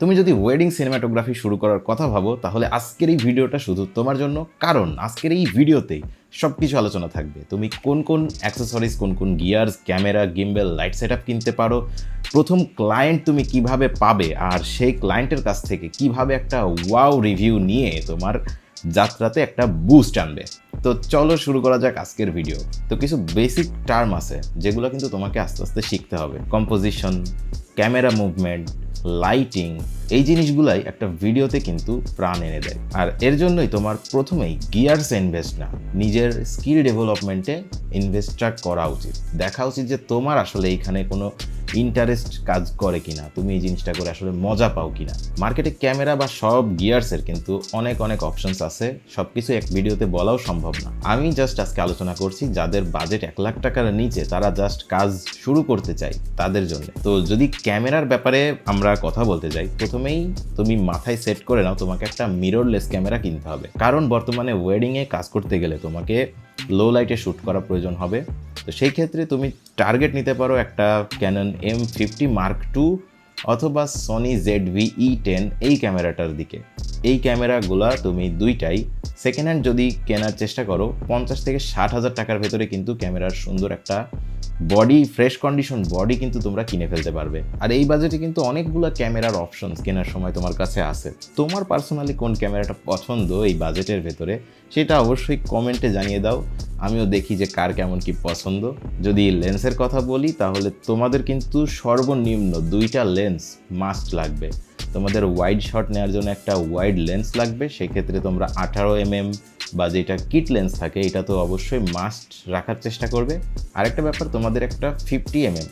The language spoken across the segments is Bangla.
তুমি যদি ওয়েডিং সিনেমাটোগ্রাফি শুরু করার কথা ভাবো, তাহলে আজকের এই ভিডিওটা শুধু তোমার জন্য। কারণ আজকের এই ভিডিওতেই সব কিছু আলোচনা থাকবে। তুমি কোন কোন অ্যাক্সেসরিজ কোন কোন gears camera gimbal light set কিনতে পারো। প্রথম ক্লায়েন্ট তুমি কীভাবে পাবে আর সেই ক্লায়েন্টের কাছ থেকে কীভাবে একটা ওয়াও রিভিউ নিয়ে তোমার যাত্রাতে একটা বুস্ট আনবে। তো চলো শুরু করা যাক আজকের ভিডিও তো কিছু বেসিক টার্ম আছে, যেগুলো কিন্তু তোমাকে আস্তে আস্তে শিখতে হবে। কম্পোজিশন ক্যামেরা মুভমেন্ট, লাইটিং, এই জিনিসগুলাই একটা ভিডিওতে কিন্তু প্রাণ এনে দেয়। আর এর জন্যই তোমার প্রথমেই গিয়ার্স ইনভেস্ট না, নিজের স্কিল ডেভেলপমেন্টে ইনভেস্টটা করা উচিত। দেখা উচিত যে তোমার আসলে এইখানে কোনো ইন্টারেস্ট কাজ করে কিনা, তুমি এই জিনিসটা করে আসলে মজা পাও কিনা। মার্কেটে ক্যামেরা বা সব গিয়ার্সের কিন্তু অনেক অনেক অপশনস আছে। সব কিছু এক ভিডিওতে বলাও সম্ভব না। আমি জাস্ট আজকে আলোচনা করছি যাদের বাজেট এক লাখ টাকার নিচে তারা জাস্ট কাজ শুরু করতে চাই তাদের জন্য। তো যদি ক্যামেরার ব্যাপারে আমরা কথা বলতে যাই, প্রথমেই তুমি মাথায় সেট করে নাও, তোমাকে একটা মিররলেস ক্যামেরা কিনতে হবে। কারণ বর্তমানে ওয়েডিংয়ে কাজ করতে গেলে তোমাকে লো লাইটে শ্যুট করা প্রয়োজন হবে। তো সেই ক্ষেত্রে তুমি টার্গেট নিতে পারো একটা Canon M fifty mark two অথবা Sony Z V E ten এই ক্যামেরাটার দিকে। এই ক্যামেরাগুলা তুমি দুইটাই সেকেন্ড হ্যান্ড যদি কেনার চেষ্টা করো, পঞ্চাশ থেকে ষাট হাজার টাকার ভেতরে কিন্তু ক্যামেরার সুন্দর একটা বডি ফ্রেশ কন্ডিশন বডি কিন্তু তোমরা কিনে ফেলতে পারবে। আর এই বাজেটে কিন্তু অনেকগুলো ক্যামেরার অপশনস কেনার সময় তোমার কাছে আছে। তোমার পার্সোনালি কোন ক্যামেরাটা পছন্দ এই বাজেটের ভেতরে, সেটা অবশ্যই কমেন্টে জানিয়ে দাও। আমিও দেখি যে কার কেমন কি পছন্দ। যদি লেন্সের কথা বলি, তাহলে তোমাদের কিন্তু সর্বনিম্ন দুইটা লেন্স মাস্ট লাগবে। তোমাদের ওয়াইড শট নেওয়ার জন্য একটা ওয়াইড লেন্স লাগবে। সেক্ষেত্রে তোমরা আঠারো এমএম বা যেটা কিট লেন্স থাকে, এটা তো অবশ্যই মাস্ট রাখার চেষ্টা করবে। আরেকটা ব্যাপার, তোমাদের একটা ফিফটি এমএম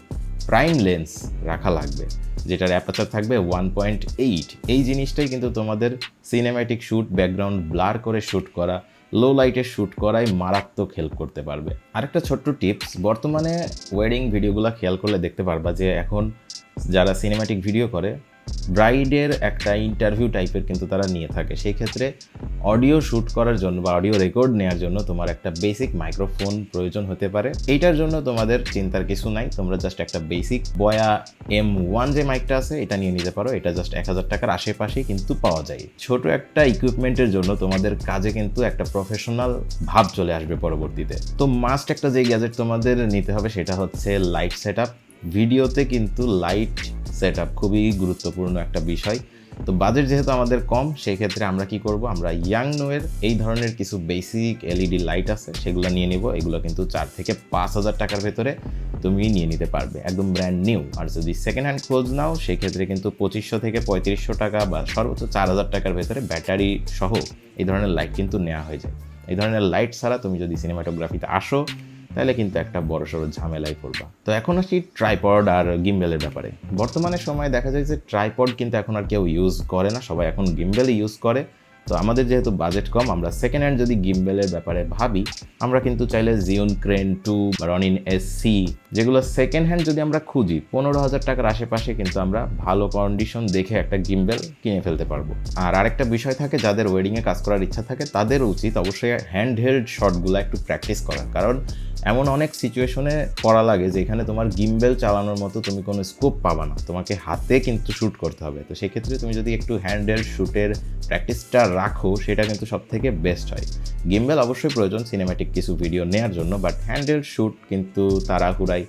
প্রাইম লেন্স রাখা লাগবে, যেটার অ্যাপাচার থাকবে ওয়ান পয়েন্ট এইট এই জিনিসটাই কিন্তু তোমাদের সিনেম্যাটিক শ্যুট ব্যাকগ্রাউন্ড ব্লার করে শ্যুট করা লো লাইটে শ্যুট করাই মারাত্মক হেল্প করতে পারবে। আরেকটা ছোট্ট টিপস বর্তমানে ওয়েডিং ভিডিওগুলো খেয়াল করলে দেখতে পারবা যে এখন যারা সিনেমাটিক ভিডিও করে ব্রাইডের একটা ইন্টারভিউ টাইপের কিন্তু তারা নিয়ে থাকে। সেই ক্ষেত্রে অডিও শ্যুট করার জন্য বা অডিও রেকর্ড নেওয়ার জন্য তোমার একটা বেসিক মাইক্রোফোন প্রয়োজন হতে পারে। এইটার জন্য তোমাদের চিন্তার কিছু নাই, তোমরা জাস্ট একটা বেসিক বয়া এম ওয়ান যে মাইকটা আছে, এটা নিয়ে নিতে পারো। এটা জাস্ট এক হাজার টাকার আশেপাশে কিন্তু পাওয়া যায়। ছোট একটা ইকুইপমেন্টের জন্য তোমাদের কাজে কিন্তু একটা প্রফেশনাল ভাব চলে আসবে পরবর্তীতে। তো মাস্ট একটা যে গ্যাজেট তোমাদের নিতে হবে, সেটা হচ্ছে লাইট সেট ভিডিওতে কিন্তু লাইট সেট আপ খুবই গুরুত্বপূর্ণ একটা বিষয়। তো বাজেট যেহেতু আমাদের কম সেই ক্ষেত্রে আমরা কি করব? আমরা ইয়াং নোয়ের এই ধরনের কিছু বেসিক এলইডি লাইট আছে, সেগুলো নিয়ে নিব। এগুলো কিন্তু চার থেকে পাঁচ হাজার টাকার ভেতরে তুমি নিয়ে নিতে পারবে। একদম ব্র্যান্ড নিউ আর যদি সেকেন্ড হ্যান্ড খোঁজ নাও সেই ক্ষেত্রে কিন্তু পঁচিশশো থেকে পঁয়ত্রিশশো টাকা বা সর্বোচ্চ চার হাজার টাকার ভেতরে ব্যাটারি সহ এই ধরনের লাইট কিন্তু নেওয়া হয়ে যায়। এই ধরনের লাইট ছাড়া তুমি যদি সিনেমাটোগ্রাফিতে আসো তাহলে কিন্তু একটা বড় সড়ো ঝামেলায় পড়বা তো এখন আসি ট্রাইপড আর গিম্বেলের ব্যাপারে। বর্তমানে সময় দেখা যায় যে ট্রাইপড কিন্তু এখন আর কেউ ইউজ করে না, সবাই এখন গিম্বেলই ইউজ করে। তো আমাদের যেহেতু বাজেট কম, আমরা সেকেন্ড হ্যান্ড যদি গিম্বেলের ব্যাপারে ভাবি, আমরা কিন্তু চাইলে জিওন ক্রেন টু বা রনিন এস সি যেগুলো সেকেন্ড হ্যান্ড যদি আমরা খুঁজি, পনেরো হাজার টাকার আশেপাশে কিন্তু আমরা ভালো কন্ডিশন দেখে একটা গিম্বেল কিনে ফেলতে পারব। আর আরেকটা বিষয় থাকে, যাদের ওয়েডিংয়ে কাজ করার ইচ্ছা থাকে, তাদের উচিত অবশ্যই হ্যান্ড হেল্ড শটগুলো একটু প্র্যাকটিস করা। কারণ এমন অনেক সিচুয়েশনে পড়া লাগে যেখানে তোমার গিম্বেল চালানোর মতো তুমি কোনো স্কোপ পাবা না। তোমাকে হাতে কিন্তু শ্যুট করতে হবে। তো সেক্ষেত্রে তুমি যদি একটু হ্যান্ডেল শ্যুটের প্র্যাকটিসটা রাখো, সেটা কিন্তু সব থেকে বেস্ট হয়। গিম্বেল অবশ্যই প্রয়োজন সিনেম্যাটিক কিছু ভিডিও নেওয়ার জন্য বাট হ্যান্ডেল শ্যুট কিন্তু তাড়াহুড়াই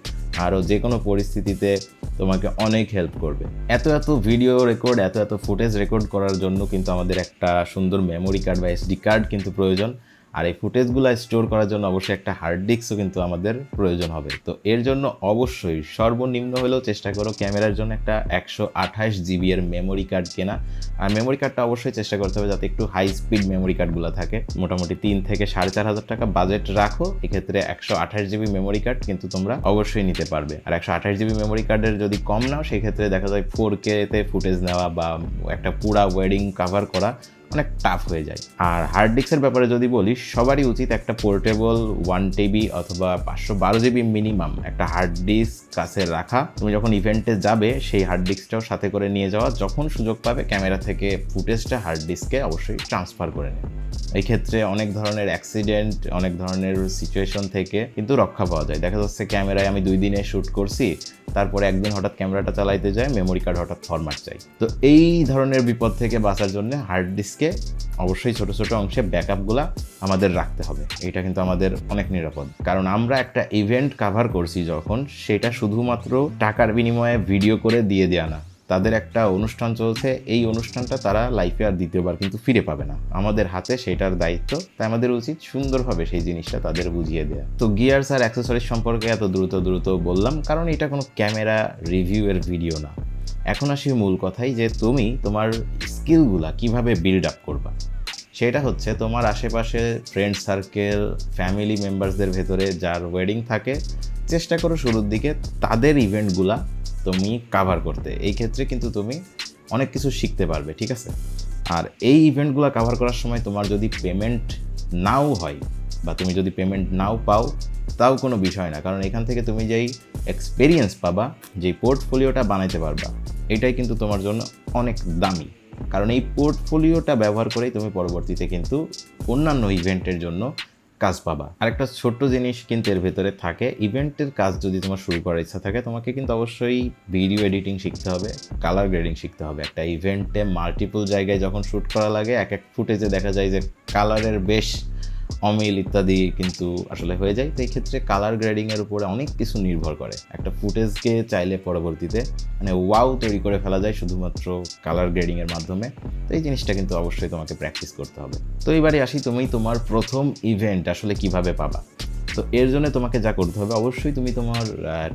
আরও যে কোনো পরিস্থিতিতে তোমাকে অনেক হেল্প করবে। এত এত ভিডিও রেকর্ড এত এত ফুটেজ রেকর্ড করার জন্য কিন্তু আমাদের একটা সুন্দর মেমোরি কার্ড বা এসডি কার্ড কিন্তু প্রয়োজন। আর এই ফুটেজগুলো স্টোর করার জন্য অবশ্যই একটা হার্ড ডিস্কও কিন্তু আমাদের প্রয়োজন হবে। তো এর জন্য অবশ্যই সর্বনিম্ন হলেও চেষ্টা করো ক্যামেরার জন্য একটা একশো আঠাশ জিবি এর মেমোরি কার্ড কেনা। আর মেমোরি কার্ডটা অবশ্যই চেষ্টা করতে হবে যাতে একটু হাই স্পিড মেমোরি কার্ডগুলো থাকে। মোটামুটি তিন থেকে সাড়ে চার হাজার টাকা বাজেট রাখো, এক্ষেত্রে একশো আঠাশ জিবি মেমোরি কার্ড কিন্তু তোমরা অবশ্যই নিতে পারবে। আর একশো আঠাশ জিবি মেমোরি কার্ডের যদি কম নাও, সেক্ষেত্রে দেখা যায় ফোর কেতে ফুটেজ নেওয়া বা একটা পুরা ওয়েডিং কাভার করা অনেক টাফ হয়ে যায়। আর হার্ড ডিস্কের ব্যাপারে যদি বলি, সবারই উচিত একটা পোর্টেবল ওয়ান টিবি অথবা পাঁচশো বারো জিবি মিনিমাম একটা হার্ড ডিস্ক কাছে রাখা। তুমি যখন ইভেন্টে যাবে, সেই হার্ড ডিস্কটাও সাথে করে নিয়ে যাওয়া। যখন সুযোগ পাবে ক্যামেরা থেকে ফুটেজটা হার্ড ডিস্কে অবশ্যই ট্রান্সফার করে নেবে। এই ক্ষেত্রে অনেক ধরনের অ্যাক্সিডেন্ট অনেক ধরনের সিচুয়েশন থেকে কিন্তু রক্ষা পাওয়া যায়। দেখা যাচ্ছে ক্যামেরায় আমি দুই দিনে শ্যুট করছি, তারপরে একদিন হঠাৎ ক্যামেরাটা চালাইতে যায় মেমোরি কার্ড হঠাৎ ফরম্যাট চাই। তো এই ধরনের বিপদ থেকে বাঁচার জন্য হার্ড ডিস্কে অবশ্যই ছোট ছোট অংশে ব্যাকআপগুলো আমাদের রাখতে হবে। এটা কিন্তু আমাদের অনেক নিরাপদ। কারণ আমরা একটা ইভেন্ট কাভার করছি যখন সেটা শুধুমাত্র টাকার বিনিময়ে ভিডিও করে দিয়ে দেওয়া না। তাদের একটা অনুষ্ঠান চলছে, এই অনুষ্ঠানটা তারা লাইফে আর দ্বিতীয়বার কিন্তু ফিরে পাবে না। আমাদের হাতে সেটার দায়িত্ব। তাই আমাদের উচিত সুন্দরভাবে সেই জিনিসটা তাদের বুঝিয়ে দেওয়া তো গিয়ার্স আর অ্যাক্সেসরিজ সম্পর্কে এত দ্রুত দ্রুত বললাম, কারণ এটা কোনো ক্যামেরা রিভিউয়ের ভিডিও না। এখন আসি মূল কথাই যে তুমি তোমার স্কিলগুলা কীভাবে বিল্ড আপ করবা। সেটা হচ্ছে তোমার আশেপাশে ফ্রেন্ড সার্কেল ফ্যামিলি মেম্বারসদের ভেতরে যার ওয়েডিং থাকে, চেষ্টা করো শুরুর দিকে তাদের ইভেন্টগুলা তুমি কাভার করতে। এই ক্ষেত্রে কিন্তু তুমি অনেক কিছু শিখতে পারবে, ঠিক আছে? আর এই ইভেন্টগুলো কাভার করার সময় তোমার যদি পেমেন্ট নাও হয় বা তুমি যদি পেমেন্ট নাও পাও, তাও কোনো বিষয় না। কারণ এখান থেকে তুমি যেই এক্সপিরিয়েন্স পাবা, যেই পোর্টফোলিওটা বানাইতে পারবা এটাই কিন্তু তোমার জন্য অনেক দামি। কারণ এই পোর্টফোলিওটা ব্যবহার করেই তুমি পরবর্তীতে কিন্তু অন্যান্য ইভেন্টের জন্য কাজ পাবা। আরেকটা ছোট্ট জিনিস কিন্তু এর ভেতরে থাকে ইভেন্টের কাজ যদি তোমার শুরু করার ইচ্ছা থাকে, তোমাকে কিন্তু অবশ্যই ভিডিও এডিটিং শিখতে হবে কালার গ্রেডিং শিখতে হবে। একটা ইভেন্টে মাল্টিপল জায়গায় যখন শ্যুট করা লাগে, এক এক ফুটেজে দেখা যায় যে কালারের বেশ অমিল ইত্যাদি কিন্তু আসলে হয়ে যায়। তো এই ক্ষেত্রে কালার গ্রেডিংয়ের উপরে অনেক কিছু নির্ভর করে। একটা ফুটেজকে চাইলে পরবর্তীতে মানে ওয়াও তৈরি করে ফেলা যায় শুধুমাত্র কালার গ্রেডিংয়ের মাধ্যমে। তো এই জিনিসটা কিন্তু অবশ্যই তোমাকে প্র্যাকটিস করতে হবে। তো এবারে আসি তুমি তোমার প্রথম ইভেন্ট আসলে কীভাবে পাবা? তো এর জন্য তোমাকে যা করতে হবে, অবশ্যই তুমি তোমার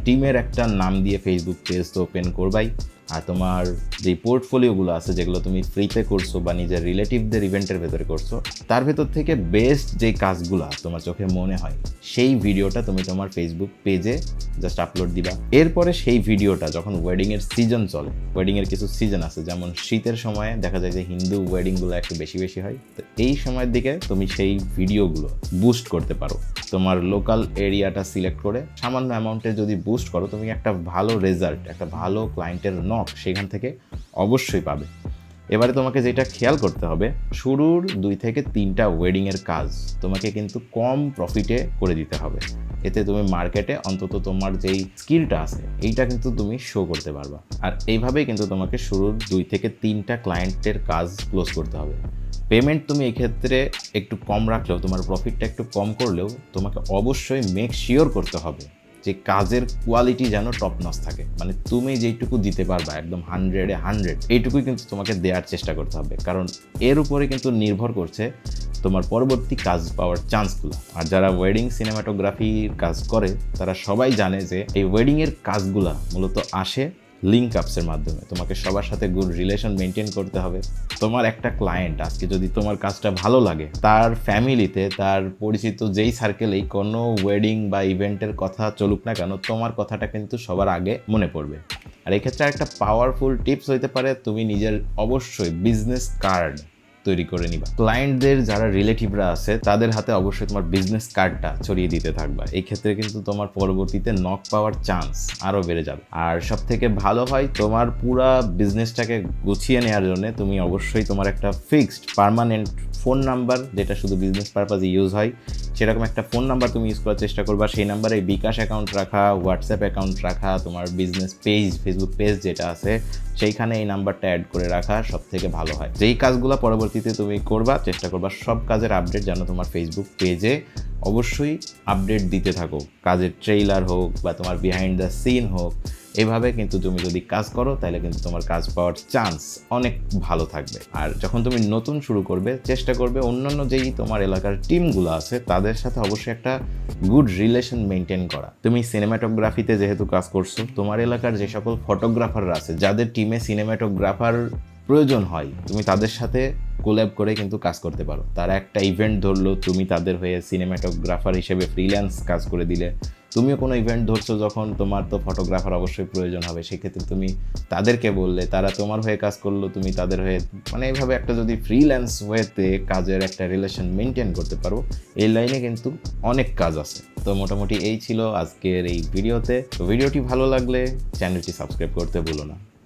টিমের একটা নাম দিয়ে ফেসবুক পেজ তো ওপেন করবাই। আর তোমার যে পোর্টফোলিওগুলো আছে, যেগুলো তুমি ফ্রিতে করছ বা নিজের রিলেটিভদের ইভেন্টের ভেতরে করছ, তার ভেতর থেকে বেস্ট যে কাজগুলো তোমার চোখে মনে হয়, সেই ভিডিওটা তুমি তোমার ফেসবুক পেজে জাস্ট আপলোড দিবা। এরপরে সেই ভিডিওটা যখন ওয়েডিংয়ের সিজন চলে ওয়েডিংয়ের কিছু সিজন আছে, যেমন শীতের সময়ে দেখা যায় যে হিন্দু ওয়েডিংগুলো একটু বেশি বেশি হয়, তো এই সময়ের দিকে তুমি সেই ভিডিওগুলো বুস্ট করতে পারো। তোমার লোকাল এরিয়াটা সিলেক্ট করে সামান্য অ্যামাউন্টে যদি বুস্ট করো, তুমি একটা ভালো রেজাল্ট একটা ভালো ক্লায়েন্টের নক সেখান থেকে অবশ্যই পাবে। এবারে তোমাকে যেটা খেয়াল করতে হবে, শুরুর দুই থেকে তিনটা ওয়েডিংয়ের কাজ তোমাকে কিন্তু কম প্রফিটে করে দিতে হবে। এতে তুমি মার্কেটে অন্তত তোমার যেই স্কিলটা আছে, এইটা কিন্তু তুমি শো করতে পারবা। আর এইভাবেই কিন্তু তোমাকে শুরুর দুই থেকে তিনটা ক্লায়েন্টের কাজ ক্লোজ করতে হবে। পেমেন্ট তুমি এক্ষেত্রে একটু কম রাখলেও, তোমার প্রফিটটা একটু কম করলেও তোমাকে অবশ্যই মেক শিওর করতে হবে। যে কাজের কোয়ালিটি যেন টপ নস থাকে। মানে তুমি যেইটুকু দিতে পারবা, একদম হান্ড্রেডে হান্ড্রেড এইটুকুই কিন্তু তোমাকে দেওয়ার চেষ্টা করতে হবে। কারণ এর উপরে কিন্তু নির্ভর করছে তোমার পরবর্তী কাজ পাওয়ার চান্সগুলো আর যারা ওয়েডিং সিনেমাটোগ্রাফির কাজ করে, তারা সবাই জানে যে এই ওয়েডিংয়ের কাজগুলা মূলত আসে লিঙ্ক আপসের মাধ্যমে। তোমাকে সবার সাথে গুড রিলেশন মেনটেন করতে হবে। তোমার একটা ক্লায়েন্ট আজকে যদি তোমার কাজটা ভালো লাগে, তার ফ্যামিলিতে তার পরিচিত যেই সার্কেলেই কোনো ওয়েডিং বা ইভেন্টের কথা চলুক না কেন, তোমার কথাটা কিন্তু সবার আগে মনে পড়বে। আর এক্ষেত্রে একটা পাওয়ারফুল টিপস হইতে পারে, তুমি নিজের অবশ্যই বিজনেস কার্ড তৈরি করে নিবা। ক্লায়েন্টদের যারা রিলেটিভরা আছে, তাদের হাতে অবশ্যই তোমার বিজনেস কার্ডটা ছড়িয়ে দিতে থাকবা। এই ক্ষেত্রে কিন্তু তোমার পরবর্তীতে নক পাওয়ার চান্স আরও বেড়ে যাবে। আর সব থেকে ভালো হয় তোমার পুরা বিজনেসটাকে গুছিয়ে নেওয়ার জন্য তুমি অবশ্যই তোমার একটা ফিক্সড পারমানেন্ট ফোন নাম্বার যেটা শুধু বিজনেস পারপাজে ইউজ হয় সেরকম একটা ফোন নাম্বার তুমি ইউজ করার চেষ্টা করবা, সেই নাম্বারে বিকাশ অ্যাকাউন্ট রাখা হোয়াটসঅ্যাপ অ্যাকাউন্ট রাখা, তোমার বিজনেস পেজ ফেসবুক পেজ যেটা আছে, সেইখানে এই নাম্বারটা অ্যাড করে রাখা সব থেকে ভালো হয়। যেই কাজগুলো পরবর্তীতে তুমি করবা, চেষ্টা করবা সব কাজের আপডেট যেন তোমার ফেসবুক পেজে অবশ্যই আপডেট দিতে থাকো। কাজের ট্রেইলার হোক বা তোমার বিহাইন্ড দ্য সিন হোক এভাবে কিন্তু তুমি যদি কাজ করো, তাহলে কিন্তু তোমার কাজ পাওয়ার চান্স অনেক ভালো থাকবে। আর যখন তুমি নতুন শুরু করবে, চেষ্টা করবে অন্যান্য যেই তোমার এলাকার টিমগুলো আছে, তাদের সাথে অবশ্যই একটা গুড রিলেশন মেনটেন করা। তুমি সিনেমাটোগ্রাফিতে যেহেতু কাজ করছ, তোমার এলাকার যে সকল ফটোগ্রাফাররা আছে, যাদের টিমে সিনেমাটোগ্রাফার প্রয়োজন হয়, তুমি তাদের সাথে কোল্যাব করে কিন্তু কাজ করতে পারো। তারা একটা ইভেন্ট ধরলো, তুমি তাদের হয়ে সিনেমাটোগ্রাফার হিসেবে ফ্রিল্যান্স কাজ করে দিলে। তুমিও কোনো ইভেন্ট ধরছো যখন তোমার তো ফটোগ্রাফার অবশ্যই প্রয়োজন হবে, সেক্ষেত্রে তুমি তাদেরকে বললে, তারা তোমার হয়ে কাজ করল, তুমি তাদের হয়ে মানে এইভাবে একটা যদি ফ্রিল্যান্স ওয়েতে কাজের একটা রিলেশন মেনটেন করতে পারো, এই লাইনে কিন্তু অনেক কাজ আছে। তো মোটামুটি এই ছিল আজকের এই ভিডিওতে তো। ভিডিওটি ভালো লাগলে চ্যানেলটি সাবস্ক্রাইব করতে ভুলো না।